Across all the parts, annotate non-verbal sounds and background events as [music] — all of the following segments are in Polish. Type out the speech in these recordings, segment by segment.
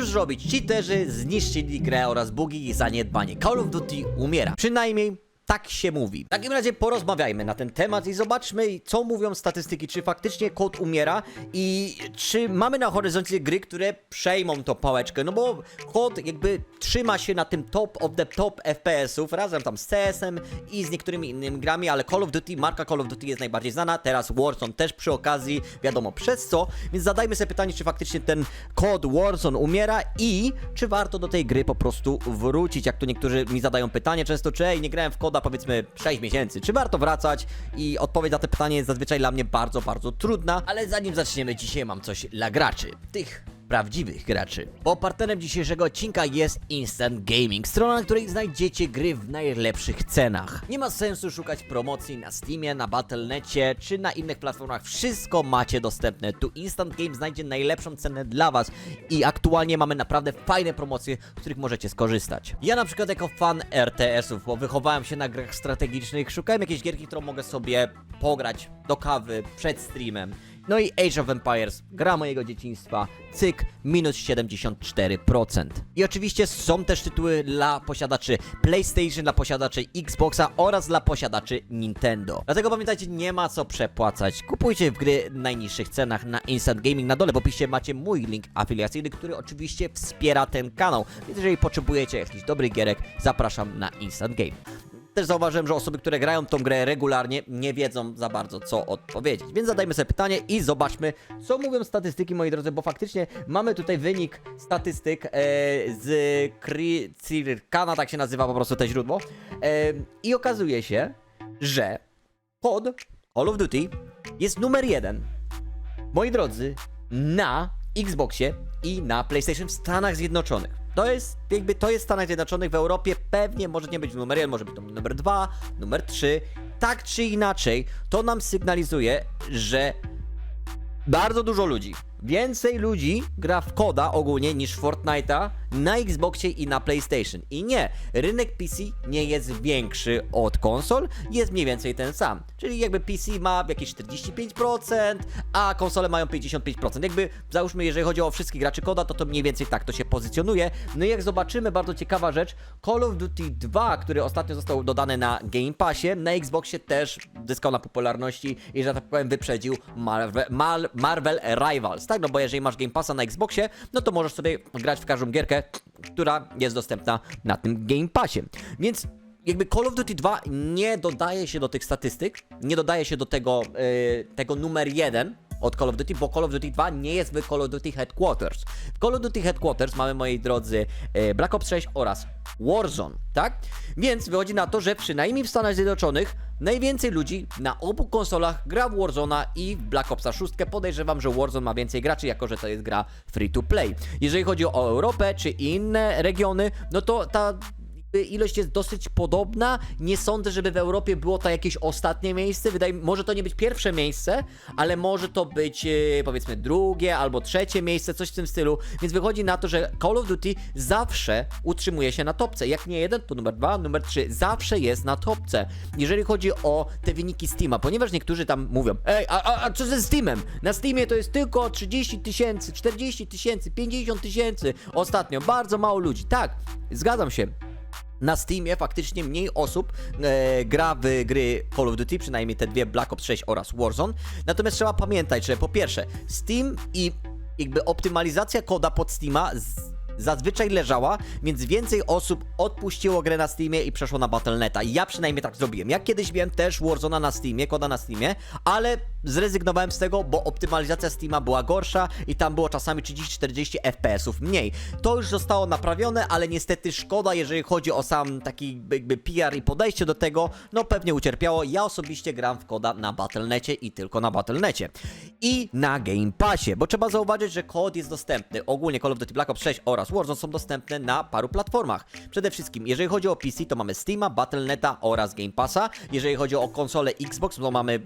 Cóż robić? Cheaterzy zniszczyli grę oraz bugi i zaniedbanie. Call of Duty umiera. Przynajmniej tak się mówi. W takim razie porozmawiajmy na ten temat i zobaczmy, co mówią statystyki. Czy faktycznie kod umiera i czy mamy na horyzoncie gry, które przejmą tą pałeczkę. No bo kod jakby trzyma się na tym top of the top FPS-ów razem tam z CS-em i z niektórymi innymi grami, ale Call of Duty, marka Call of Duty jest najbardziej znana. Teraz Warzone też przy okazji, wiadomo przez co. Więc zadajmy sobie pytanie, czy faktycznie ten kod Warzone umiera i czy warto do tej gry po prostu wrócić. Jak tu niektórzy mi zadają pytanie często, czy ej, nie grałem w koda powiedzmy 6 miesięcy, czy warto wracać? I odpowiedź na to pytanie jest zazwyczaj dla mnie bardzo, bardzo trudna, ale zanim zaczniemy, dzisiaj mam coś dla graczy. Tych prawdziwych graczy. Bo partnerem dzisiejszego odcinka jest Instant Gaming, strona, na której znajdziecie gry w najlepszych cenach. Nie ma sensu szukać promocji na Steamie, na Battle.necie czy na innych platformach. Wszystko macie dostępne. Tu Instant Game znajdzie najlepszą cenę dla Was i aktualnie mamy naprawdę fajne promocje, z których możecie skorzystać. Ja na przykład jako fan RTS-ów, bo wychowałem się na grach strategicznych, szukałem jakiejś gierki, którą mogę sobie pograć do kawy przed streamem. No i Age of Empires, gra mojego dzieciństwa, cyk, minus 74%. I oczywiście są też tytuły dla posiadaczy PlayStation, dla posiadaczy Xboxa oraz dla posiadaczy Nintendo. Dlatego pamiętajcie, nie ma co przepłacać. Kupujcie w gry w najniższych cenach na Instant Gaming. Na dole w opisie macie mój link afiliacyjny, który oczywiście wspiera ten kanał. Więc jeżeli potrzebujecie jakichś dobrych gierek, zapraszam na Instant Game też zauważyłem, że osoby, które grają tą grę regularnie, nie wiedzą za bardzo, co odpowiedzieć. Więc zadajmy sobie pytanie i zobaczmy, co mówią statystyki, moi drodzy, bo faktycznie mamy tutaj wynik statystyk e, z Circana, tak się nazywa po prostu te źródło. E, I okazuje się, że kod Call of Duty jest numer jeden, moi drodzy, na Xboxie i na PlayStation w Stanach Zjednoczonych. To jest, jakby to jest w Stanach Zjednoczonych, w Europie pewnie może nie być numer 1, może być to numer 2, numer 3. Tak czy inaczej, to nam sygnalizuje, że bardzo dużo ludzi, więcej ludzi gra w koda ogólnie niż Fortnite'a na Xboxie i na PlayStation. I nie, rynek PC nie jest większy od konsol, jest mniej więcej ten sam. Czyli jakby PC ma jakieś 45%, a konsole mają 55%. Jakby załóżmy, jeżeli chodzi o wszystkich graczy koda, to to mniej więcej tak to się pozycjonuje. No i jak zobaczymy, bardzo ciekawa rzecz, Call of Duty 2, który ostatnio został dodany na Game Passie, na Xboxie też zyskał na popularności i, że tak powiem, wyprzedził Marvel, Mar Marvel Rivals, tak? No bo jeżeli masz Game Passa na Xboxie, no to możesz sobie grać w każdą gierkę, która jest dostępna na tym Game Passie. Więc jakby Call of Duty 2 nie dodaje się do tych statystyk, nie dodaje się do tego, yy, tego numer 1 od Call of Duty, bo Call of Duty 2 nie jest w Call of Duty Headquarters. W Call of Duty Headquarters mamy, moi drodzy, yy, Black Ops 6 oraz Warzone, tak? Więc wychodzi na to, że przynajmniej w Stanach Zjednoczonych najwięcej ludzi na obu konsolach gra w Warzone'a i w Black Opsa 6. Podejrzewam, że Warzone ma więcej graczy, jako że to jest gra free to play. Jeżeli chodzi o Europę czy inne regiony, no to ta ilość jest dosyć podobna. Nie sądzę, żeby w Europie było to jakieś ostatnie miejsce. Wydaje może to nie być pierwsze miejsce, ale może to być e, powiedzmy drugie albo trzecie miejsce, coś w tym stylu. Więc wychodzi na to, że Call of Duty zawsze utrzymuje się na topce. Jak nie jeden, to numer dwa, numer trzy. Zawsze jest na topce. Jeżeli chodzi o te wyniki Steama, ponieważ niektórzy tam mówią, ej, a, a, a co ze Steamem? Na Steamie to jest tylko 30 tysięcy, 40 tysięcy, 50 tysięcy. Ostatnio bardzo mało ludzi. Tak, zgadzam się. Na Steamie faktycznie mniej osób e, gra w gry Call of Duty, przynajmniej te dwie Black Ops 6 oraz Warzone. Natomiast trzeba pamiętać, że po pierwsze, Steam i jakby optymalizacja koda pod Steama zazwyczaj leżała, więc więcej osób odpuściło grę na Steamie i przeszło na Battle.neta. Ja przynajmniej tak zrobiłem. Ja kiedyś miałem też Warzona na Steamie, koda na Steamie, ale zrezygnowałem z tego, bo optymalizacja Steama była gorsza i tam było czasami 30-40 FPS-ów mniej. To już zostało naprawione, ale niestety szkoda, jeżeli chodzi o sam taki jakby PR i podejście do tego, no pewnie ucierpiało. Ja osobiście gram w koda na Battle.necie i tylko na Battle.necie. I na Game Passie, bo trzeba zauważyć, że kod jest dostępny. Ogólnie Call of Duty Black Ops 6 oraz Warzone są dostępne na paru platformach. Przede wszystkim, jeżeli chodzi o PC, to mamy Steama, Battle.neta oraz Game Passa. Jeżeli chodzi o konsolę Xbox, to mamy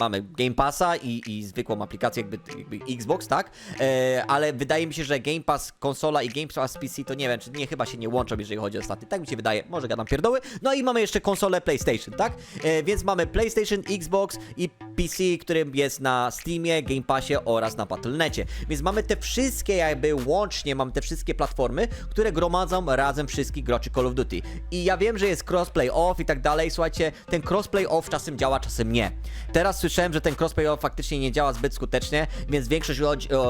mamy Game Passa i, i zwykłą aplikację jakby, jakby Xbox, tak? E, ale wydaje mi się, że Game Pass konsola i Game Pass PC to nie wiem, czy nie chyba się nie łączą, jeżeli chodzi o staty. Tak mi się wydaje, może gadam pierdoły. No i mamy jeszcze konsolę PlayStation, tak? E, więc mamy PlayStation, Xbox i PC, który jest na Steamie, Game Passie oraz na Battle.necie. Więc mamy te wszystkie jakby łącznie, mamy te wszystkie platformy, które gromadzą razem wszystkich graczy Call of Duty. I ja wiem, że jest crossplay off i tak dalej. Słuchajcie, ten crossplay off czasem działa, czasem nie. Teraz słyszałem, że ten crossplay off faktycznie nie działa zbyt skutecznie, więc większość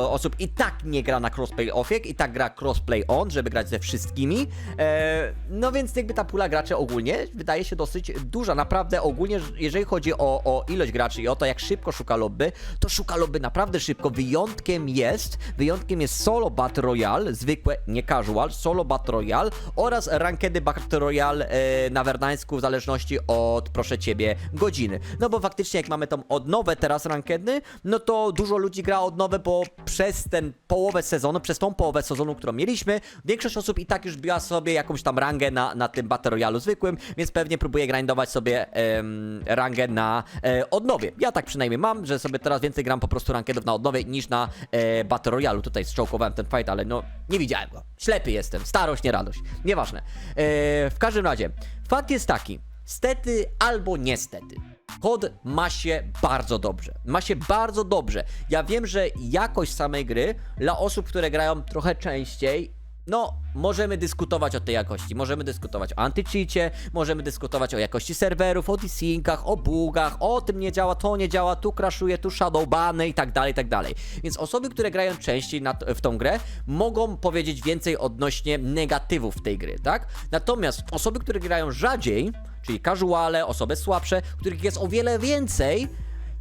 osób i tak nie gra na crossplay offie, i tak gra crossplay on, żeby grać ze wszystkimi. E, no więc jakby ta pula graczy ogólnie wydaje się dosyć duża. Naprawdę ogólnie, jeżeli chodzi o, o ilość graczy i o to, jak szybko szuka lobby, to szuka lobby naprawdę szybko. Wyjątkiem jest, wyjątkiem jest solo Battle Royale, zwykłe, nie casual, solo Battle Royale oraz rankedy Battle Royale e, na Werdańsku w zależności od, proszę ciebie, godziny. No bo faktycznie jak mamy tą odnowę teraz rankedy, no to dużo ludzi gra odnowę, bo przez ten połowę sezonu, przez tą połowę sezonu, którą mieliśmy, większość osób i tak już biła sobie jakąś tam rangę na, na tym Battle Royale zwykłym, więc pewnie próbuje grindować sobie em, rangę na e, odnowie. Ja tak przynajmniej mam, że sobie teraz więcej gram po prostu rankedów na odnowie niż na e, Battle Royale. Tutaj strzałkowałem ten fight, ale no nie widziałem go. Ślepy jestem, starość, nie radość. Nieważne. E, w każdym razie, fakt jest taki, stety albo niestety. Kod ma się bardzo dobrze. Ma się bardzo dobrze. Ja wiem, że jakość samej gry dla osób, które grają trochę częściej, no, możemy dyskutować o tej jakości. Możemy dyskutować o antycheacie, możemy dyskutować o jakości serwerów, o desynkach, o bugach, o tym nie działa, to nie działa, tu crashuje, tu shadowbany i tak dalej, i tak dalej. Więc osoby, które grają częściej w tą grę, mogą powiedzieć więcej odnośnie negatywów tej gry, tak? Natomiast osoby, które grają rzadziej, czyli casuale, osoby słabsze, których jest o wiele więcej,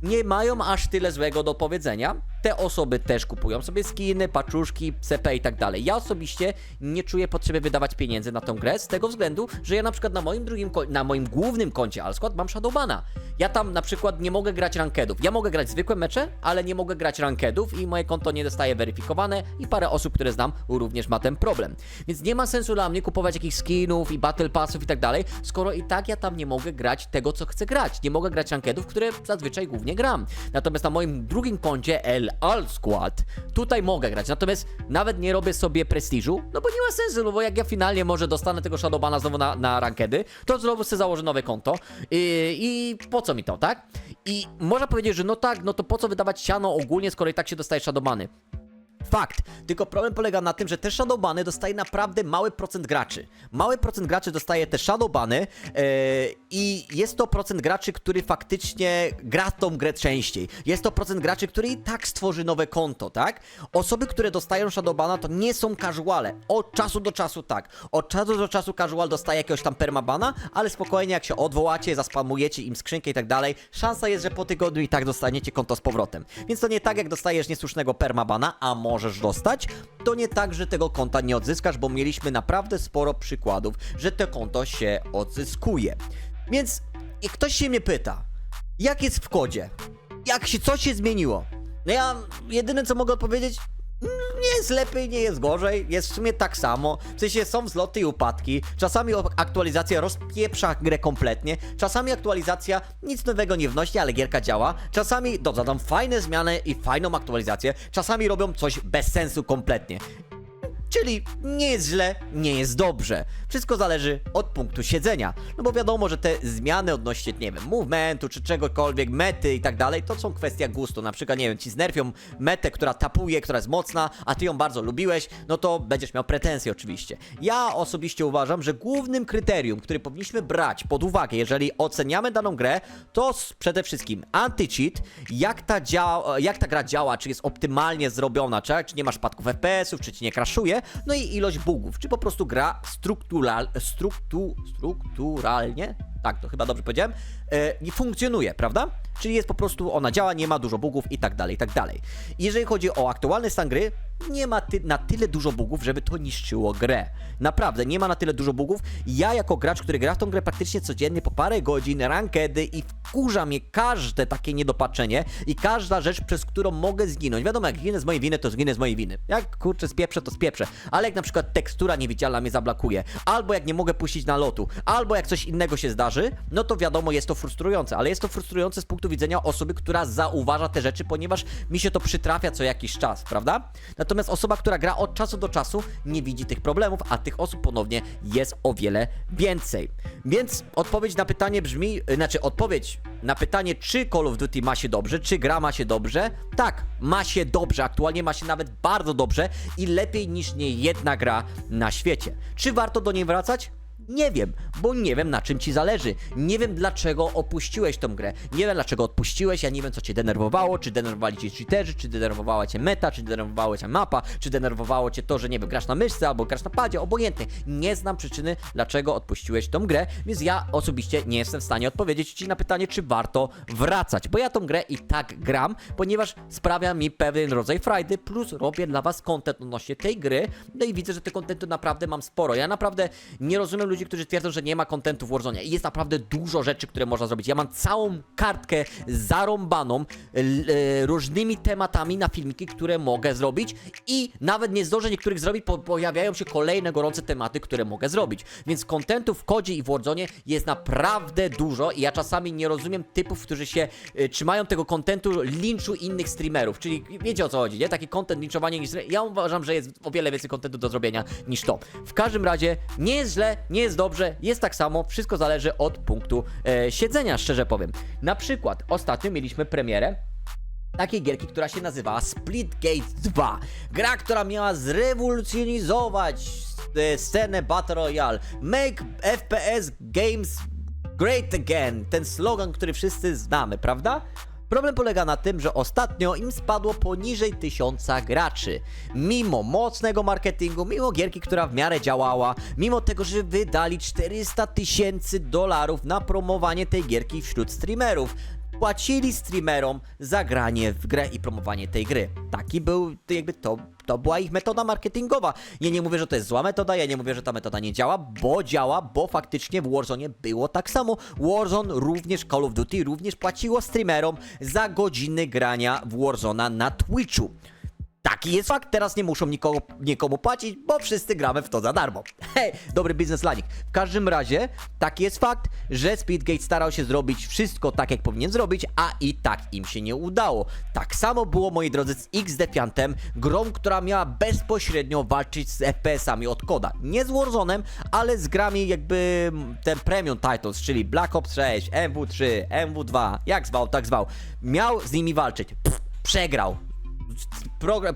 nie mają aż tyle złego do powiedzenia. Te osoby też kupują sobie skiny, paczuszki, CP i tak dalej. Ja osobiście nie czuję potrzeby wydawać pieniędzy na tą grę z tego względu, że ja na przykład na moim drugim, na moim głównym koncie Alsquad mam Shadowbana. Ja tam na przykład nie mogę grać rankedów. Ja mogę grać zwykłe mecze, ale nie mogę grać rankedów i moje konto nie zostaje weryfikowane i parę osób, które znam również ma ten problem. Więc nie ma sensu dla mnie kupować jakichś skinów i battle passów i tak dalej, skoro i tak ja tam nie mogę grać tego, co chcę grać. Nie mogę grać rankedów, które zazwyczaj głównie gram. Natomiast na moim drugim koncie El Al Squad tutaj mogę grać. Natomiast nawet nie robię sobie prestiżu, no bo nie ma sensu, no bo jak ja finalnie może dostanę tego Shadowbana znowu na, na rankedy, to znowu sobie założę nowe konto i, i po co mi to, tak? I można powiedzieć, że no tak, no to po co wydawać siano ogólnie, skoro i tak się dostaje Shadowbany? Fakt. Tylko problem polega na tym, że te Shadowbany dostaje naprawdę mały procent graczy. Mały procent graczy dostaje te Shadowbany yy, i jest to procent graczy, który faktycznie gra tą grę częściej. Jest to procent graczy, który i tak stworzy nowe konto, tak? Osoby, które dostają Shadowbana to nie są casuale. Od czasu do czasu tak. Od czasu do czasu casual dostaje jakiegoś tam permabana, ale spokojnie jak się odwołacie, zaspamujecie im skrzynkę i tak dalej, szansa jest, że po tygodniu i tak dostaniecie konto z powrotem. Więc to nie tak jak dostajesz niesłusznego permabana, a możesz dostać, to nie tak, że tego konta nie odzyskasz, bo mieliśmy naprawdę sporo przykładów, że to konto się odzyskuje. Więc jak ktoś się mnie pyta, jak jest w kodzie? Jak się, co się zmieniło? No ja jedyne co mogę odpowiedzieć, jest lepiej, nie jest gorzej, jest w sumie tak samo. W sensie są wzloty i upadki. Czasami aktualizacja rozpieprza grę kompletnie. Czasami aktualizacja nic nowego nie wnosi, ale gierka działa. Czasami dodadzą fajne zmiany i fajną aktualizację. Czasami robią coś bez sensu kompletnie. Czyli nie jest źle, nie jest dobrze. Wszystko zależy od punktu siedzenia. No bo wiadomo, że te zmiany odnośnie, nie wiem, movementu czy czegokolwiek, mety i tak dalej, to są kwestia gustu. Na przykład, nie wiem, ci znerfią metę, która tapuje, która jest mocna, a ty ją bardzo lubiłeś, no to będziesz miał pretensje oczywiście. Ja osobiście uważam, że głównym kryterium, który powinniśmy brać pod uwagę, jeżeli oceniamy daną grę, to przede wszystkim anti-cheat, jak ta, jak ta gra działa, czy jest optymalnie zrobiona, czy, czy nie ma spadków FPS-ów, czy ci nie crashuje, no i ilość bugów, czy po prostu gra struktural, struktu, strukturalnie, tak, to chyba dobrze powiedziałem, e, nie funkcjonuje, prawda? Czyli jest po prostu, ona działa, nie ma dużo bugów i tak dalej, i tak dalej. Jeżeli chodzi o aktualny stan gry, nie ma ty na tyle dużo bugów, żeby to niszczyło grę. Naprawdę, nie ma na tyle dużo bugów. Ja jako gracz, który gra w tą grę praktycznie codziennie po parę godzin, rankedy i wkurza mnie każde takie niedopatrzenie i każda rzecz, przez którą mogę zginąć. Wiadomo, jak ginę z mojej winy, to zginę z mojej winy. Jak kurczę spieprzę, to spieprzę. Ale jak na przykład tekstura niewidzialna mnie zablokuje, albo jak nie mogę puścić na lotu, albo jak coś innego się zdarzy, zauważy, no to wiadomo, jest to frustrujące, ale jest to frustrujące z punktu widzenia osoby, która zauważa te rzeczy, ponieważ mi się to przytrafia co jakiś czas, prawda? Natomiast osoba, która gra od czasu do czasu, nie widzi tych problemów, a tych osób ponownie jest o wiele więcej. Więc odpowiedź na pytanie brzmi, y, znaczy odpowiedź na pytanie, czy Call of Duty ma się dobrze, czy gra ma się dobrze, tak, ma się dobrze, aktualnie ma się nawet bardzo dobrze i lepiej niż nie jedna gra na świecie. Czy warto do niej wracać? Nie wiem, bo nie wiem na czym ci zależy. Nie wiem dlaczego opuściłeś tą grę. Nie wiem dlaczego odpuściłeś, ja nie wiem co cię denerwowało, czy denerwowali cię cheaterzy, czy denerwowała cię meta, czy denerwowała cię mapa, czy denerwowało cię to, że nie wiem, grasz na myszce albo grasz na padzie, obojętnie. Nie znam przyczyny, dlaczego odpuściłeś tą grę, więc ja osobiście nie jestem w stanie odpowiedzieć ci na pytanie, czy warto wracać, bo ja tą grę i tak gram, ponieważ sprawia mi pewien rodzaj frajdy, plus robię dla was content odnośnie tej gry, no i widzę, że tego contentu naprawdę mam sporo. Ja naprawdę nie rozumiem ludzi, którzy twierdzą, że nie ma kontentu w Warzone. I jest naprawdę dużo rzeczy, które można zrobić. Ja mam całą kartkę zarąbaną e, różnymi tematami na filmiki, które mogę zrobić i nawet nie zdążę niektórych zrobić, po pojawiają się kolejne gorące tematy, które mogę zrobić. Więc kontentu w kodzie i w Warzone jest naprawdę dużo i ja czasami nie rozumiem typów, którzy się e, trzymają tego kontentu linczu innych streamerów. Czyli wiecie o co chodzi, nie? Taki content linczowanie. Ja uważam, że jest o wiele więcej kontentu do zrobienia niż to. W każdym razie nie jest źle, nie jest dobrze, jest tak samo, wszystko zależy od punktu e, siedzenia, szczerze powiem. Na przykład ostatnio mieliśmy premierę takiej gierki, która się nazywała Splitgate 2. Gra, która miała zrewolucjonizować e, scenę Battle Royale. Make FPS Games Great Again. Ten slogan, który wszyscy znamy, prawda? Problem polega na tym, że ostatnio im spadło poniżej tysiąca graczy. Mimo mocnego marketingu, mimo gierki, która w miarę działała, mimo tego, że wydali 400 tysięcy dolarów na promowanie tej gierki wśród streamerów płacili streamerom za granie w grę i promowanie tej gry. Taki był, jakby to, to była ich metoda marketingowa. Ja nie mówię, że to jest zła metoda, ja nie mówię, że ta metoda nie działa, bo działa, bo faktycznie w Warzone było tak samo. Warzone również, Call of Duty również płaciło streamerom za godziny grania w Warzona na Twitchu. Taki jest fakt, teraz nie muszą nikogo, nikomu płacić, bo wszyscy gramy w to za darmo. Hej, dobry biznes lanik. W każdym razie, taki jest fakt, że Speedgate starał się zrobić wszystko tak, jak powinien zrobić, a i tak im się nie udało. Tak samo było, moi drodzy, z X Defiantem, grą, która miała bezpośrednio walczyć z FPS-ami od koda. Nie z Warzone'em, ale z grami jakby ten premium titles, czyli Black Ops 6, MW3, MW2, jak zwał, tak zwał. Miał z nimi walczyć. Pff, przegrał.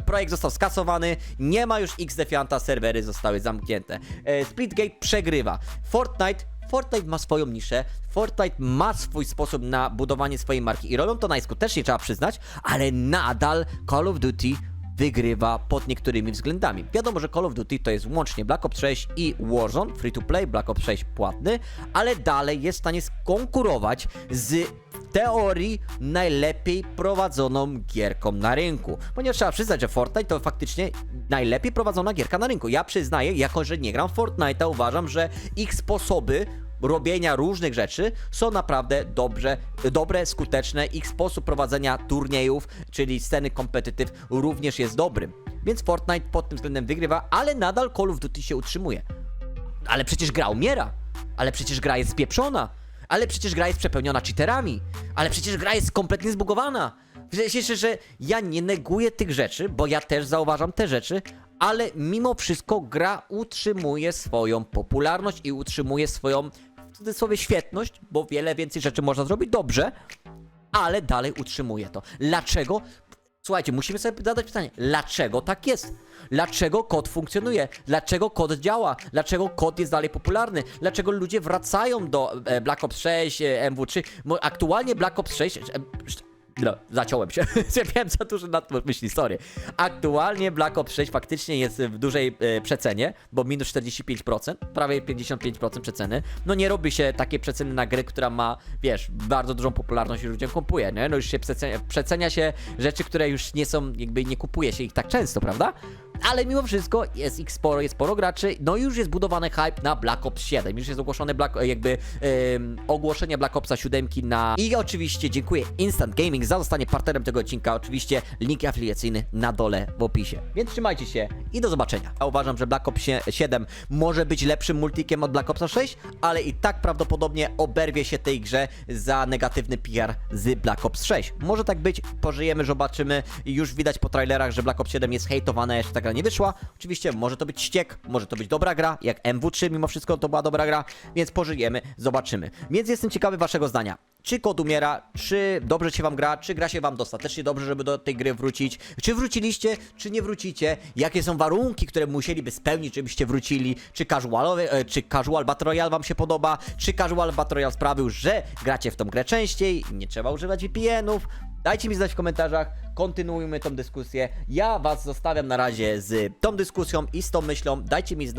Projekt został skasowany, nie ma już X Defianta, serwery zostały zamknięte. E, Splitgate przegrywa. Fortnite Fortnite ma swoją niszę, Fortnite ma swój sposób na budowanie swojej marki i robią to najskuteczniej, trzeba przyznać, ale nadal Call of Duty wygrywa pod niektórymi względami. Wiadomo, że Call of Duty to jest łącznie Black Ops 6 i Warzone, free to play, Black Ops 6 płatny, ale dalej jest w stanie skonkurować z w teorii najlepiej prowadzoną gierką na rynku. Ponieważ trzeba przyznać, że Fortnite to faktycznie najlepiej prowadzona gierka na rynku. Ja przyznaję, jako że nie gram w Fortnite'a, uważam, że ich sposoby robienia różnych rzeczy są naprawdę dobrze, dobre, skuteczne. Ich sposób prowadzenia turniejów, czyli sceny competitive również jest dobrym. Więc Fortnite pod tym względem wygrywa, ale nadal Call of Duty się utrzymuje. Ale przecież gra umiera. Ale przecież gra jest spieprzona. Ale przecież gra jest przepełniona cheaterami. Ale przecież gra jest kompletnie zbugowana. W sensie, że ja nie neguję tych rzeczy, bo ja też zauważam te rzeczy, ale mimo wszystko gra utrzymuje swoją popularność i utrzymuje swoją cudzysłowie świetność, bo wiele więcej rzeczy można zrobić dobrze, ale dalej utrzymuje to. Dlaczego? Słuchajcie, musimy sobie zadać pytanie, dlaczego tak jest? Dlaczego kod funkcjonuje? Dlaczego kod działa? Dlaczego kod jest dalej popularny? Dlaczego ludzie wracają do e, Black Ops 6, e, MW3? Bo aktualnie Black Ops 6... No, zaciąłem się. [laughs] Miałem za dużo na to myśli, sorry. Aktualnie Black Ops 6 faktycznie jest w dużej e, przecenie, bo minus 45%, prawie 55% przeceny. No nie robi się takie przeceny na grę, która ma, wiesz, bardzo dużą popularność i ludziom kupuje, nie? No już się przecenia, przecenia się rzeczy, które już nie są, jakby nie kupuje się ich tak często, prawda? Ale mimo wszystko jest ich sporo, jest sporo graczy, no i już jest budowany hype na Black Ops 7, już jest ogłoszony Black, jakby em, ogłoszenie Black Opsa 7 na... I oczywiście dziękuję Instant Gaming za zostanie partnerem tego odcinka, oczywiście link afiliacyjny na dole w opisie. Więc trzymajcie się i do zobaczenia. Ja uważam, że Black Ops 7 może być lepszym multikiem od Black Opsa 6, ale i tak prawdopodobnie oberwie się tej grze za negatywny PR z Black Ops 6. Może tak być, pożyjemy, zobaczymy. Już widać po trailerach, że Black Ops 7 jest hejtowana, jeszcze ta gra nie wyszła. Oczywiście może to być ściek, może to być dobra gra, jak MW3 mimo wszystko to była dobra gra, więc pożyjemy, zobaczymy. Więc jestem ciekawy waszego zdania. Czy kod umiera, czy dobrze się wam gra, czy gra się wam dostatecznie dobrze, żeby do tej gry wrócić, czy wróciliście, czy nie wrócicie, jakie są warunki, które musieliby spełnić, żebyście wrócili, czy casualowy, e, czy casual Battle Royale wam się podoba, czy casual Battle Royale sprawił, że gracie w tą grę częściej, nie trzeba używać VPN-ów, Dajcie mi znać w komentarzach, kontynuujmy tą dyskusję. Ja was zostawiam na razie z tą dyskusją i z tą myślą. Dajcie mi znać.